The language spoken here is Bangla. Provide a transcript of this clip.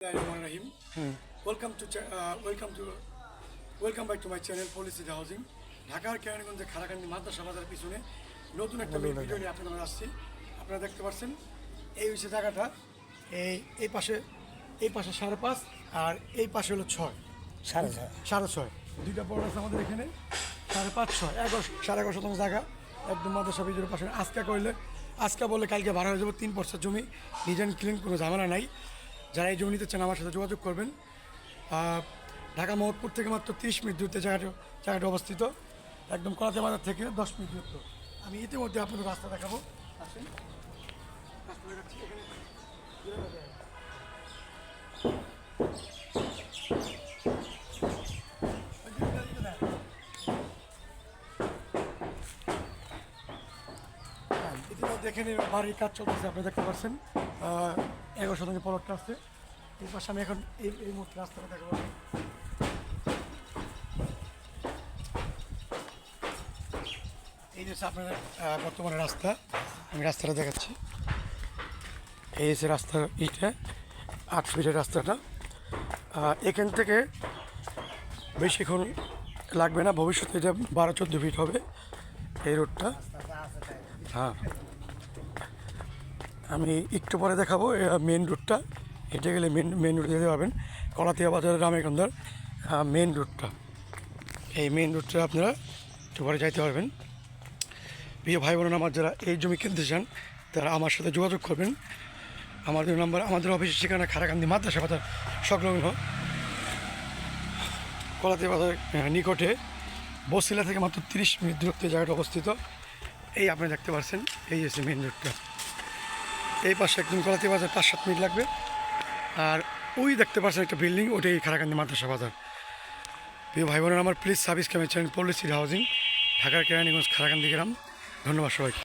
To cha- uh, welcome to welcome back to my channel Policy Housing. ঢাকার কেরানীগঞ্জে খারাকান্দি মাদ্রাসা বাজারের পিছনে নতুন একটা ভিডিও নিয়ে আপনাদের আসছি। আপনারা দেখতে পাচ্ছেন এই হচ্ছে জায়গাটা। এই এই পাশে এই পাশে সাড়ে পাঁচ আর এই পাশে হলো ছয়। সাড়ে ছয়। সাড়ে ছয়। দুইটা পড়া আছে আমাদের এখানে। সাড়ে পাঁচ ছয়। এগারো সাড়ে এগারো শতাংশ জায়গা। একদম মাদ্রাসা বিজয়ের পাশে। আজকে করলে আজকে বললে কালকে ভাড়া হয়ে যাবে তিন পর্সার জমি। অ্যান্ড ক্লিন কোনো ঝামেলা নাই। যারা এই জমি নিতে চান আমার সাথে যোগাযোগ করবেন। ঢাকা মোহাম্মদপুর থেকে মাত্র তিরিশ মিনিট দূরতে জায়গাটা জায়গাটা অবস্থিত। একদম কলাতে বাজার থেকে দশ মিনিট দূরত্ব। আমি ইতিমধ্যে আপনাদের রাস্তা দেখাবো। আসেন দেখাচ্ছি এখানে বাড়ির কাজ চলতেছে, আপনি দেখতে পাচ্ছেন। এগারো শতাংশ পলটটা আছে। এই পাশে আমি এখন এই এই মুহূর্তে রাস্তাটা দেখাবো। এই যে হচ্ছে আপনাদের বর্তমানে রাস্তা, আমি রাস্তাটা দেখাচ্ছি। এই হচ্ছে রাস্তার ইটা, আট ফিটের রাস্তাটা। এখান থেকে বেশিক্ষণ লাগবে না, ভবিষ্যতে এটা বারো চোদ্দ ফিট হবে এই রোডটা। হ্যাঁ। আমি একটু পরে দেখাবো মেন রুটটা হেঁটে গেলে মেন মেন রুটে যেতে পারবেন, কলাতিয়া বাজার রামেগন্ধার মেন রুটটা এই মেন রুটটা আপনারা একটু পরে যাইতে পারবেন। প্রিয় ভাই বোনেরা, আমার যারা এই জমি কিনতে চান, তারা আমার সাথে যোগাযোগ করবেন। আমাদের নাম্বার, আমাদের অফিসের ঠিকানা খারাকান্দি মাদ্রাসা বাজার সংলগ্ন কলাতিয়া বাজার নিকটে বসিলা থেকে মাত্র তিরিশ মিনিট দূরত্বে জায়গাটা অবস্থিত। এই আপনি দেখতে পাচ্ছেন এই হচ্ছে মেন রোডটা এই পাশে একদম কলাতি বাজার, পাঁচ সাত মিনিট লাগবে। আর ওই দেখতে পাচ্ছেন একটা বিল্ডিং, ওটাই খারাকান্দি মাদ্রাসা বাজার। ভাই বোনের আমার প্লিজ সার্ভিস ক্যামের চ্যানেল পলিসি হাউজিং ঢাকার কেরানীগঞ্জ, খারাকান্দি গ্রাম। ধন্যবাদ সবাইকে।